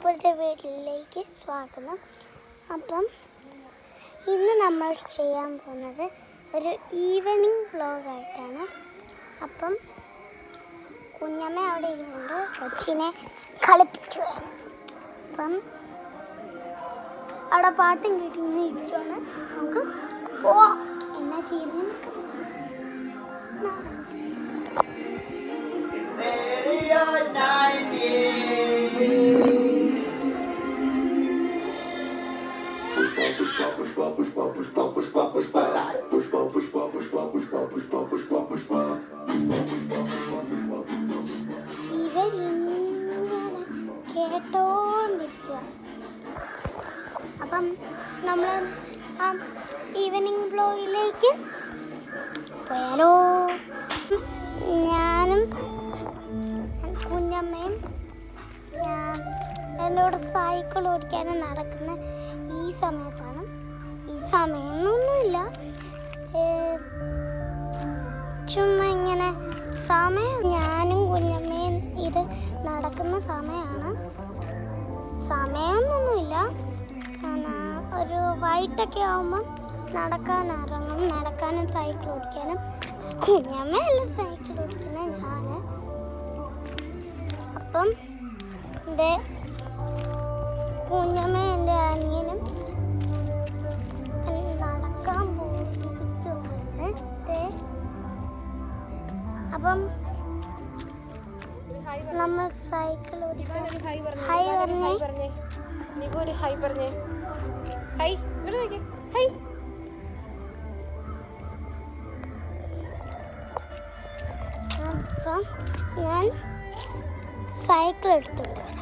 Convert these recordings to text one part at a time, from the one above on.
പുതിയ വീട്ടിലേക്ക് സ്വാഗതം. അപ്പം ഇന്ന് നമ്മൾ ചെയ്യാൻ പോകുന്നത് ഒരു ഈവനിങ് വ്ളോഗായിട്ടാണ് അപ്പം കുഞ്ഞമ്മ അവിടെ ഇരുന്നുണ്ട് കൊച്ചിനെ കളിപ്പിക്കുകയാണ്. അപ്പം അവിടെ പാട്ടും കേട്ടി ഇരിക്കുകയാണ് നമുക്ക് പോവാം. എന്നാ ചെയ്യുന്നത് Radio കേട്ടോണ്ടിരിക്കുക അപ്പം നമ്മൾ ആ ഈവനിങ് ബ്ലോഗിലേക്ക് പോയാലോ? ഞാനും കുഞ്ഞമ്മയും എന്നോട് സൈക്കിൾ ഓടിക്കാനും നടക്കുന്ന ഈ സമയത്താണ്. ഈ സമയമൊന്നുമില്ല. ചുമ്മാ ഇങ്ങനെ സമയം ഞാനും കുഞ്ഞമ്മയും ഇത് നടക്കുന്ന സമയമാണ് ഒരു വൈകിട്ടൊക്കെ ആകുമ്പം നടക്കാൻ ഇറങ്ങും. നടക്കാനും സൈക്കിൾ ഓടിക്കാനും. കുഞ്ഞമ്മയല്ല സൈക്കിൾ ഓടിക്കുന്ന ഞാൻ അപ്പം എന്റെ കുഞ്ഞമ്മ എന്റെ അനിയനും നടക്കാൻ പോയിരിക്കുവാണ്. അപ്പം നമ്മൾ സൈക്കിൾ ഓടിക്കാൻ ഹായ് പറഞ്ഞേ. ഹൈ പറഞ്ഞേ. ഹൈ ഇവിടെ നോക്കി. ഹൈ അപ്പം ഞാൻ സൈക്കിൾ എടുത്തുകൊണ്ട് വരാം.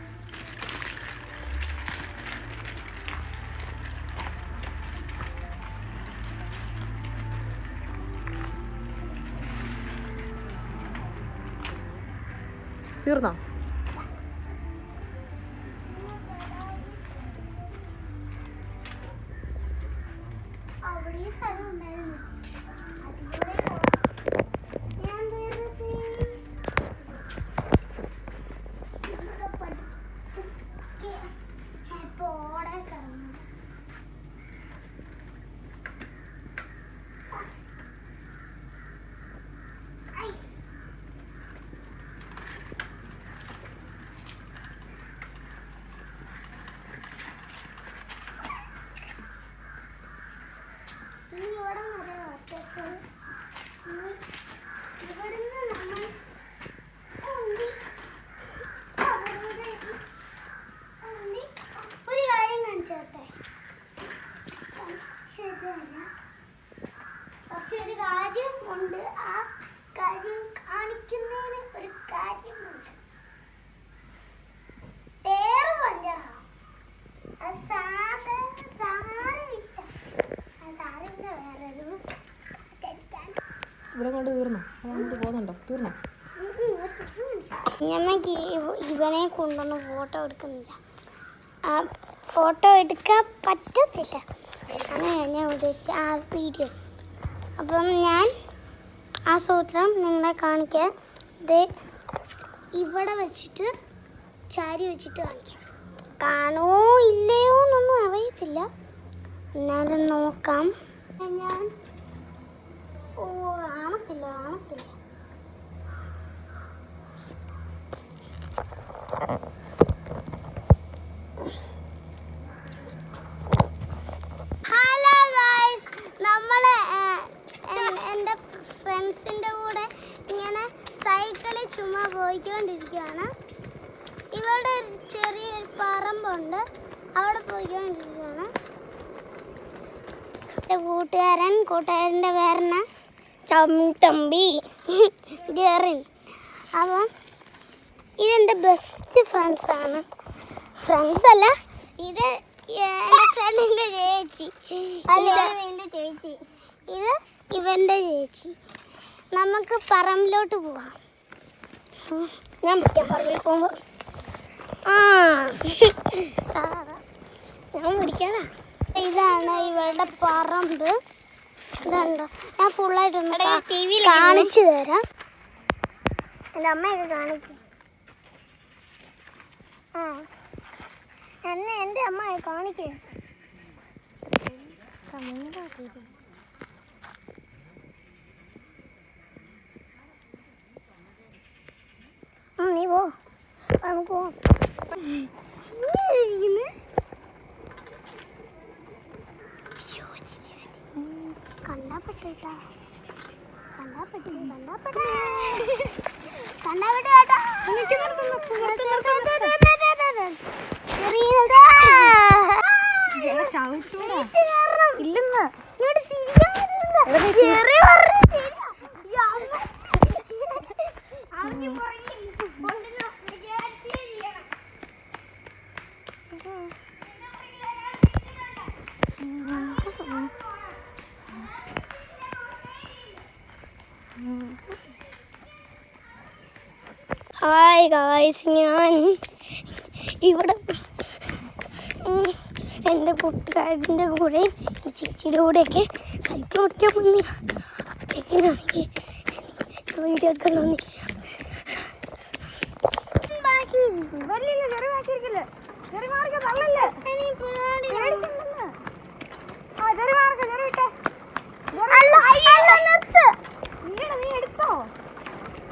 തീർന്നോ? കൊണ്ട് തീർന്നോ? അങ്ങോട്ട് പോകുന്നുണ്ടോ തീർന്നോ? ഞമ്മക്ക് ഇവനെ കൊണ്ടൊന്നും ഫോട്ടോ എടുക്കുന്നില്ല. ഫോട്ടോ എടുക്കാൻ പറ്റത്തില്ല. അങ്ങനെയാണ് ഞാൻ ഉദ്ദേശിച്ച ആ വീഡിയോ അപ്പം ഞാൻ ആ സൂത്രം നിങ്ങളെ കാണിക്കാൻ ഇത് ഇവിടെ വെച്ചിട്ട് ചാരി വെച്ചിട്ട് കാണിക്കാം. കാണുമോ ഇല്ലയോ എന്നൊന്നും അറിയത്തില്ല. എന്നാലും നോക്കാം. ഞാൻ ഹലോ എന്റെ ഫ്രണ്ട്സിന്റെ കൂടെ ഇങ്ങനെ സൈക്കിളിൽ ചുമ്മാ പോയിക്കൊണ്ടിരിക്കുകയാണ്. ഇവിടെ ഒരു ചെറിയൊരു പറമ്പുണ്ട്. അവിടെ പോയിക്കൊണ്ടിരിക്കുകയാണ്. എന്റെ കൂട്ടുകാരൻ കൂട്ടുകാരന്റെ പേരെന്നാ? ചംതമ്പി ജെറിൻ അപ്പം ഇതെന്റെ ബെസ്റ്റ് ഫ്രണ്ട്സാണ് ഫ്രണ്ട്സ് അല്ല ഇത് എന്റെ ഫ്രണ്ടിന്റെ ചേച്ചി. ചേച്ചി. ഇത് ഇവന്റെ ചേച്ചി. നമുക്ക് പറമ്പിലോട്ട് പോവാം. ഞാൻ പിടിക്കാം പറമ്പിൽ പോകുമ്പോൾ ആ. ഞാൻ പിടിക്കാനാ ഇതാണ് ഇവരുടെ പറമ്പ്. ഇതുണ്ടോ. ഞാൻ ഫുള്ളായിട്ടൊന്ന് കാണിച്ചു തരാം. എന്റെ അമ്മയൊക്കെ കാണിക്കും. ആ. എന്നെ എന്റെ അമ്മയെ കാണിക്കേ. നീ പോ. നമുക്ക് പോവാം. കണ്ടാ പറ്റേട്ടാ കണ്ടാ പറ്റേ കണ്ടാ ഹായ് ഗായ്സ് ഞാൻ ഇവിടെ എന്റെ കൂട്ടുകാരന്റെ കൂടെ ഈ ചേച്ചിയുടെ കൂടെയൊക്കെ സൈക്കിൾ ഓടിക്കാൻ വന്നി. അപ്പോഴത്തേക്കിനാണെങ്കിൽ വീഡിയോ എടുക്കാൻ തോന്നി അല്ല നിർത്ത്